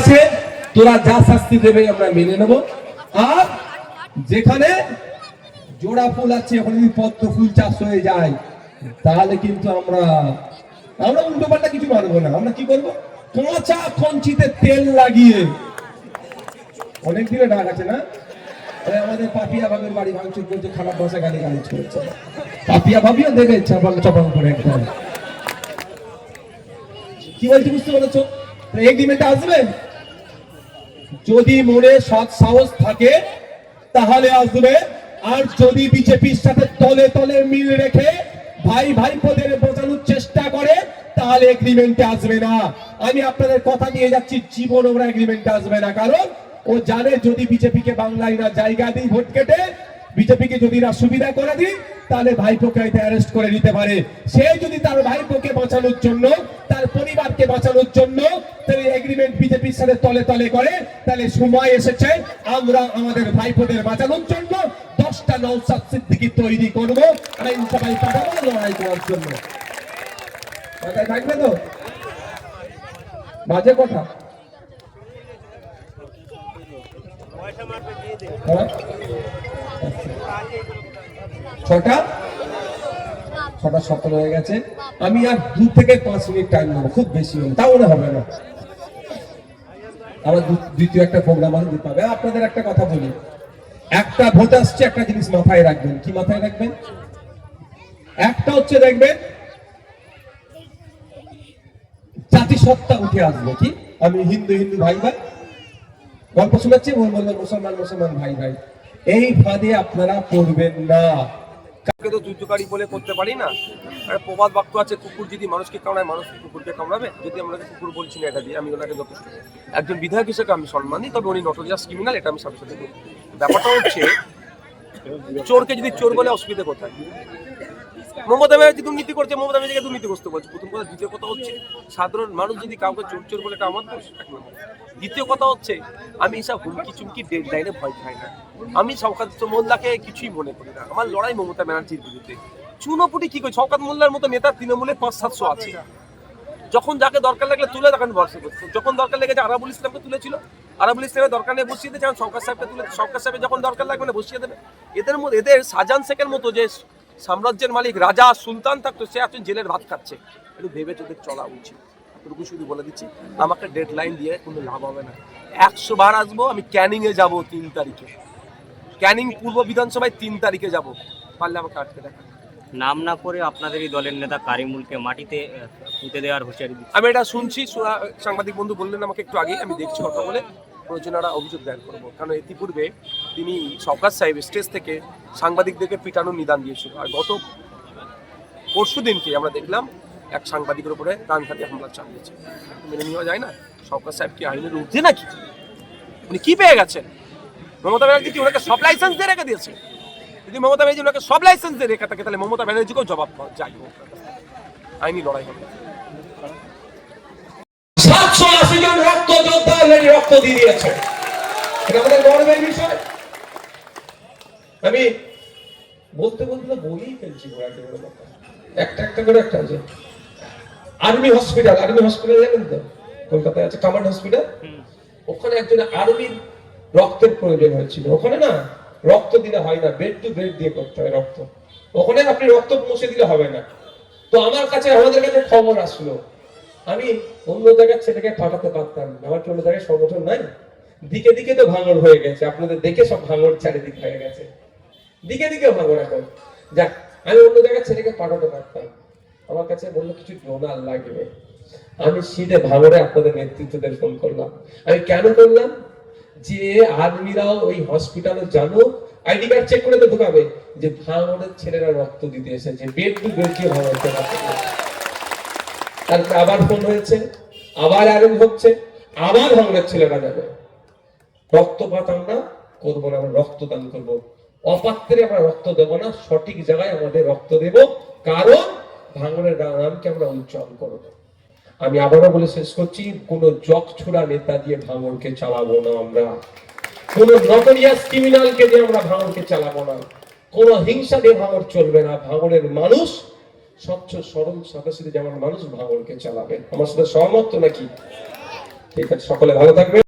আছে, তোরা যা শাস্তি দেবে আমরা মেনে নেব। আর যেখানে জোড়া ফুল আছে যদি পদ্ম ফুল চাষ হয়ে যায়, তাহলে কিন্তু আমরা আমরা উল্টো পাল্টা কিছু মানবো না। আমরা কি করব? কাঁচা কঞ্চিতে তেল লাগিয়ে। অনেক দিনে ডাক আছে না? আমাদের পাপিয়া ভাবের বাড়ি ভাঙচুর করছে, খারাপ ভাষা গালি গালি পাপিয়া ভাবিও দেবে করে একদম কি বলছি, বুঝতে পেরেছ? এগ্রিমেন্ট আসবে? যদি মনে সৎ সাহস থাকে, তাহলে আসবে। আর যদি বিজেপির সাথে তলে তলে মিল রেখে ভাই ভাইপোদের বোঝানোর চেষ্টা করে, তাহলে এগ্রিমেন্টে আসবে না। আমি আপনাদের কথা দিয়ে যাচ্ছি, জীবন ওরা এগ্রিমেন্টে আসবে না। কারণ ও জানে যদি বিজেপিকে বাংলায় না জায়গা দিই ভোট কেটে, বিজেপিকে যদি না সুবিধা করে দিই, তাহলে ভাইপোকে হয়তো অ্যারেস্ট করে নিতে পারে। সে যদি তার ভাইপোকে বাঁচানোর জন্য তার পরিবারকে বাঁচানোর জন্য এগ্রিমেন্ট বিজেপির সাথে তলে তলে করে। তাহলে সময় এসেছে, আমরা আমাদের ভাইপোদের বাঁচানোর জন্য দশটা নৌসাদ সিদ্দিকি তৈরি করব। পাঠাবো লড়াই করার জন্য? মাথায় থাকবে তো? বাজে কথা? ছটা? ছটা সতেরো হয়ে গেছে। আমি আর দু থেকে পাঁচ মিনিট টাইম নেব, খুব বেশি হবে তাও না হবে না। আমার দ্বিতীয় একটা প্রোগ্রাম আছে হবে। আপনাদের একটা কথা বলি, একটা ভোট আসছে, একটা জিনিস মাথায় রাখবেন। কি মাথায় রাখবেন? একটা হচ্ছে দেখবেন, জাতিসত্তা উঠে আসবে। কি? আমি হিন্দু হিন্দু ভাই ভাই, গল্প শোনাচ্ছি মুসলমান মুসলমান ভাই ভাই। এই ফাঁদে আপনারা পড়বেন না। তো যুদ্ধকারী বলে করতে পারি না। একটা প্রবাদ বাক্য আছে, কুকুর যদি মানুষকে কামড়ায়, মানুষ কুকুরকে কামড়াবে? যদি আমরা কুকুর বলছি না, এটা দিয়ে আমি ওনাকে যথেষ্ট একজন বিধায়ক হিসেবে আমি সম্মান দিই তবে উনি নটোরিয়াস ক্রিমিনাল এটা আমি সাথে সাথে ব্যাপারটা হচ্ছে, চোরকে যদি চোর বলে অসুবিধা কোথায়? মমতা ব্যানার্জি দুর্নীতি করছে, মমতা ব্যানার্জিকে দুর্নীতিগ্রস্ত বলছে। প্রথম কথা দ্বিতীয় কথা হচ্ছে, সাধারণ মানুষ যদি কাউকে চোর চোর বলে আমার দোষ দ্বিতীয় কথা হচ্ছে, আমি এসব হুমকি চুমকি ভয় খাই না। আমি মোল্লাকে কিছুই মনে করি না। আমার লড়াই মমতা ব্যানার্জির বিরুদ্ধে। চুনোপুটি কি মোল্লার মতো নেতা তৃণমূলে পাঁচ সাতশো আছে। যখন যাকে দরকার লাগলে তুলে তখন ভরসা করতো যখন দরকার লেগেছে আরাবুল ইসলামকে তুলেছিল। আরাবুল ইসলামের দরকার নেই, বসিয়ে দিয়েছে সরকার সাহেবকে তুলে সরকার সাহেবের যখন দরকার লাগবে না, বসিয়ে দেবে। এদের মধ্যে এদের সাজান শেখের মতো যে সাম্রাজ্যের মালিক রাজা সুলতান থাকতো সে এখন জেলের ভাত খাচ্ছে। একটু ভেবে তোদের চলা উচিত। এতটুকু শুধু বলে দিচ্ছি আমাকে ডেড লাইন দিয়ে কোনো লাভ হবে না। একশো বার আসব আমি ক্যানিংয়ে যাব তিন তারিখে। ক্যানিং পূর্ব বিধানসভায় তিন তারিখে যাব। পারলে আমাকে আটকে দেখা নাম না করে আপনাদেরই দলের নেতা কারিমুলকে মাটিতে পুঁতে দেওয়ার হুঁশিয়ারি আমি এটা শুনছি সাংবাদিক বন্ধু বললেন আমাকে একটু আগে আমি দেখছি কথা বলে। প্রয়োজনারা অভিযোগ দায়ের করব। কারণ ইতিপূর্বে তিনি সরকার সাহেব স্টেজ থেকে সাংবাদিকদেরকে পিটানোর নিদান দিয়েছিল। আর গত পরশু দিনকে আমরা দেখলাম এক সাংবাদিকের উপরে প্রাণঘাতী হামলা চালিয়েছে। মেনে নেওয়া যায় না? সরকার সাহেব কি আইনের ঊর্ধ্বে নাকি? উনি কি পেয়ে গেছেন? মমতা ব্যানার্জি কি ওনাকে সব লাইসেন্স দিয়ে রেখে দিয়েছে? যদি মমতা ব্যানার্জি ওনাকে সব লাইসেন্স দিয়ে রেখে থাকে, তাহলে মমতা ব্যানার্জিকেও জবাব যায় আইনি লড়াই হবে। রক্ত দিয়ে দিয়েছে। এটা আমাদের গর্বের বিষয়। আমি বলতে বলতে বলেই ফেলছি একটা একটা করে একটা আছে আর্মি হসপিটাল আর্মি হসপিটাল জানেন তো? কলকাতায় আছে কামান্ড হসপিটাল। ওখানে একজন আর্মির রক্তের প্রয়োজন হয়েছিল। ওখানে না রক্ত দিলে হয় না বেড টু বেড দিয়ে করতে হয় রক্ত। ওখানে আপনি রক্ত পৌঁছে দিলে হবে না। তো আমার কাছে আমাদের কাছে খবর আসলো। আমি অন্য জায়গার ছেলেকে পাঠাতে পারতাম আমার কি অন্য জায়গায় সংগঠন নাই। দিকে দিকে তো ভাঙর হয়ে গেছে। আপনাদের দেখে সব ভাঙর চারিদিক হয়ে গেছে। দিকে দিকে ভাঙর এখন। যাক, আমি অন্য জায়গায় ছেলেকে পাঠাতে পারতাম। আমার কাছে বলল, কিছু ডোনার লাগবে। আমি সিটে ভাঙরে আপনাদের নেতৃত্বদের ফোন করলাম। আমি কেন করলাম? যে আর্মিরাও ওই হসপিটালে জানো আইডি কার্ড চেক করে তো ঢুকাবে। যে ভাঙরের ছেলেরা রক্ত দিতে এসেছে। বেড টু বেড রক্ত দিতে। তারপরে আবার ফোন হয়েছে, আবার আরেঞ্জ হচ্ছে, আবার ভাঙরের ছেলেরা যাবে। রক্তপাত আমরা করব না, আমরা রক্তদান করব। অপাত্রে আমরা রক্ত দেবো না, সঠিক জায়গায় আমাদের রক্ত দেব, কারণ ভাঙনের নামকে আমরা উজ্জ্বল করব। আমি আবারও বলে শেষ করছি, কোন জগ ছোড়া নেতা দিয়ে ভাঙনকে চালাবো না আমরা। কোন নটরিয়াস ক্রিমিনালকে দিয়ে আমরা ভাঙনকে চালাবো না। কোন হিংসা দিয়ে ভাঙর চলবে না। ভাঙনের মানুষ স্বচ্ছ, সরল সাথে যেমন মানুষ ভাঙনকে চালাবে। আমার সাথে সহমত নাকি? ঠিক আছে, সকলে ভালো থাকবে